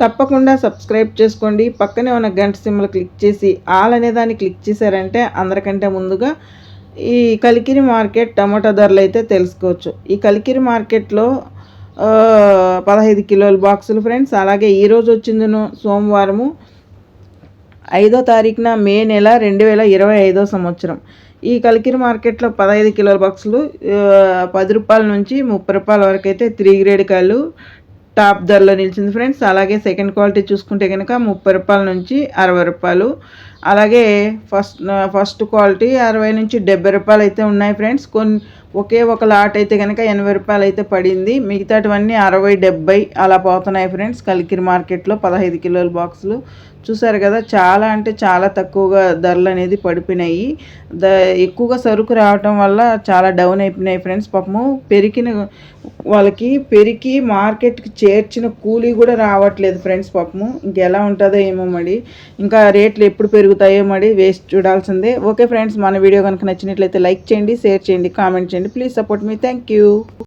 తప్పకుండా సబ్స్క్రైబ్ చేసుకోండి. పక్కనే ఉన్న గంట సిమ్లు క్లిక్ చేసి ఆల్ అనే దాన్ని క్లిక్ చేశారంటే అందరికంటే ముందుగా ఈ కలికిరి మార్కెట్ టమాటా ధరలు అయితే తెలుసుకోవచ్చు. ఈ కలికిరి మార్కెట్లో పదహైదు కిలోల బాక్సులు ఫ్రెండ్స్. అలాగే ఈరోజు వచ్చిందను సోమవారము ఐదో తారీఖున మే నెల రెండు వేల ఇరవై ఐదో సంవత్సరం. ఈ కలికిరి మార్కెట్లో పదహైదు కిలోల బాక్సులు పది రూపాయల నుంచి ముప్పై రూపాయల వరకు అయితే త్రీ గ్రేడ్ కాయలు టాప్ ధరలో నిలిచింది ఫ్రెండ్స్. అలాగే సెకండ్ క్వాలిటీ చూసుకుంటే కనుక ముప్పై రూపాయల నుంచి అరవై రూపాయలు అలాగే ఫస్ట్ ఫస్ట్ క్వాలిటీ అరవై నుంచి డెబ్బై రూపాయలు అయితే ఉన్నాయి ఫ్రెండ్స్. కొన్ని ఒకే ఒక లాట్ అయితే కనుక ఎనభై రూపాయలు అయితే పడింది. మిగతాటివన్నీ అరవై డెబ్బై అలా పోతున్నాయి ఫ్రెండ్స్. కలికిరి మార్కెట్లో పదహైదు కిలోల బాక్సులు. చూసారు కదా చాలా అంటే చాలా తక్కువగా ధరలు అనేది పడిపోయినాయి. ద ఎక్కువగా సరుకు రావటం వల్ల చాలా డౌన్ అయిపోయినాయి ఫ్రెండ్స్. పాపము పెరిగిన వాళ్ళకి పెరిగి మార్కెట్కి చేర్చిన కూలీ కూడా రావట్లేదు ఫ్రెండ్స్ పాపము. ఇంకెలా ఉంటుందో ఏమో మరి. ఇంకా రేట్లు ఎప్పుడు పెరుగు పెరుగుతాయో మరి వేస్ట్ చూడాల్సిందే. ఓకే ఫ్రెండ్స్ మన వీడియో కనుక నచ్చినట్లయితే లైక్ చేయండి షేర్ చేయండి కామెంట్ చేయండి. Please support me. Thank you.